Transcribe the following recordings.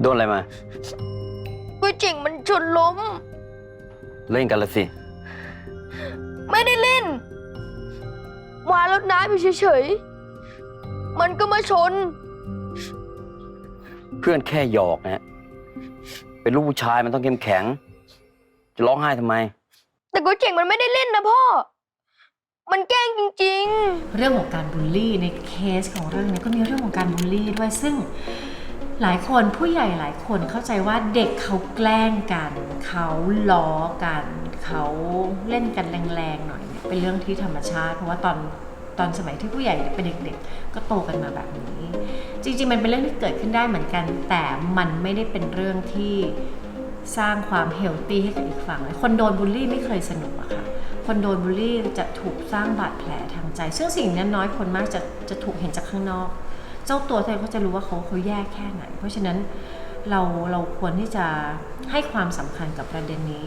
โดนอะไรมาก๋วยเจ๋งมันชนล้ม เล่นกันละสิ ไม่ได้เล่นวานรถน้ำอยู่เฉยๆ มันก็มาชน เพื่อนแค่หยอกนะฮะเป็นลูกผู้ชายมันต้องเข้มแข็ง จะร้องไห้ทำไม แต่ก๋วยเจ๋งมันไม่ได้เล่นนะพ่อ มันแกล้งจริงเรื่องของการบูลลี่ในเคสของเรื่องนี้ก็มีเรื่องของการบูลลี่ด้วยซึ่ง หลายคนผู้ใหญ่หลายคนเข้าใจว่าเด็กเขาแกล้งกัน เขาล้อกัน เขาเล่นกันแรงๆหน่อยเนี่ยเป็นเรื่องที่ธรรมชาติ เพราะว่าตอนตอนสมัยที่ผู้ใหญ่เป็นเด็กๆ ก็โตกันมาแบบนี้ จริงๆ มันเป็นเรื่องที่เกิดขึ้นได้เหมือนกัน แต่มันไม่ได้เป็นเรื่องที่สร้างความเฮลตี้ให้กับอีกฝั่งเลยคนโดนบูลลี่ไม่เคยสนุกอะค่ะ คนโดนบูลลี่จะถูกสร้างบาดแผลทางใจ ซึ่งสิ่งนั้นน้อยคนมากจะจะถูกเห็นจากข้างนอก เจ้าตัวเธอเขาจะรู้ว่าเขาเขาแย่แค่ไหน เพราะฉะนั้นเราเราควรที่จะให้ความสำคัญกับประเด็นนี้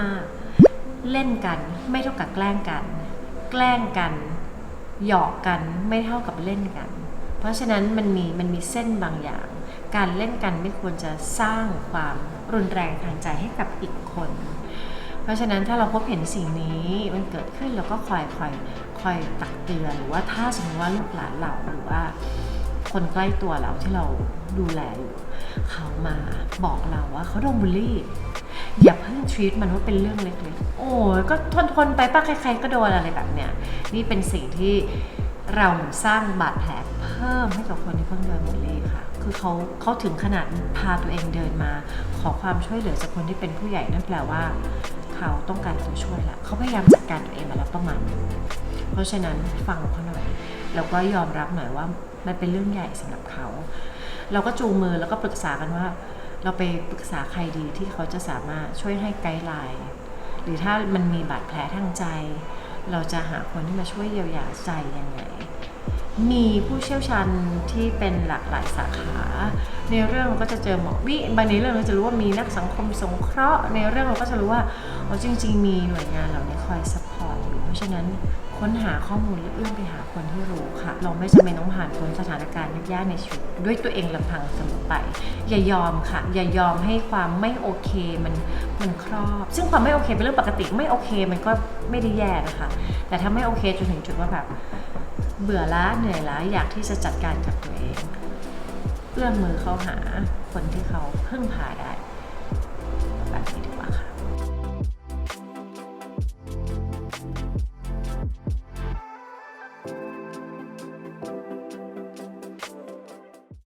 มาก ๆ เล่นกันไม่เท่ากับแกล้งกัน แกล้งกัน หยอกกันไม่เท่ากับเล่นกัน เพราะฉะนั้นมันมีมันมีเส้นบางอย่าง การเล่นกันไม่ควรจะสร้างความรุนแรงทางใจให้กับอีกคน เพราะฉะนั้นถ้าเราพบเห็นสิ่งนี้มันเกิดขึ้นเราก็คอยคอยคอยตักเตือนหรือว่าถ้าสมมติว่าลูกหลานเราหรือว่า คนใกล้ตัวเราที่เราดูแลอยู่เขามาบอกเราว่าเขาโดนบูลลี่ อย่าเพิ่ง treat มันว่าเป็นเรื่องเล็กๆโอ้ยก็ทนทนไปป้าใครๆก็โดนอะไรแบบเนี้ยนี่เป็นสิ่งที่เราเหมือนสร้างบาดแผลเพิ่มให้กับคนที่เพิ่งโดนบูลลี่ค่ะ คือเขาเขาถึงขนาดพาตัวเองเดินมา ขอความช่วยเหลือจากคนที่เป็นผู้ใหญ่นั่นแปลว่า เขาต้องการตัวช่วยละเขาพยายามจัดการตัวเองมาแล้วประมาณนึงเพราะฉะนั้นฟังเขาหน่อย แล้วก็ยอมรับหน่อยว่ามันเป็นเรื่องใหญ่สำหรับเขา เราก็จูงมือแล้วก็ปรึกษากันว่า เราไปปรึกษาใครดีที่เขาจะสามารถช่วยให้ไกด์ไลน์หรือถ้ามันมีบาดแผลทางใจ เราจะหาคนที่มาช่วยเยียวยาใจยังไง มีผู้เชี่ยวชาญที่เป็นหลากหลายสาขา ในเรื่องเราก็จะเจอหมอวิบางในเรื่องเราจะรู้ว่ามีนักสังคมสงเคราะห์ ในเรื่องเราก็จะรู้ว่าอ๋อจริง ๆ มีหน่วยงานเหล่านี้คอยซัพพอร์ตอยู่ เพราะฉะนั้นค้นหาข้อมูลและเอื้อมไปหาคนที่รู้ค่ะ เราไม่จำเป็นต้องผ่านพ้นสถานการณ์ยากๆในชีวิตด้วยตัวเองลำพังเสมอไป อย่ายอมค่ะ อย่ายอมให้ความไม่โอเคมันมันครอบ ซึ่งความไม่โอเคเป็นเรื่องปกติไม่โอเคมันก็ไม่ได้แย่นะคะ แต่ถ้าไม่โอเคจนถึงจุดว่าแบบเบื่อล้าเหนื่อยล้าอยากที่จะจัดการกับตัวเองเอื้อมมือเข้าหาคนที่เขาพึ่งพาได้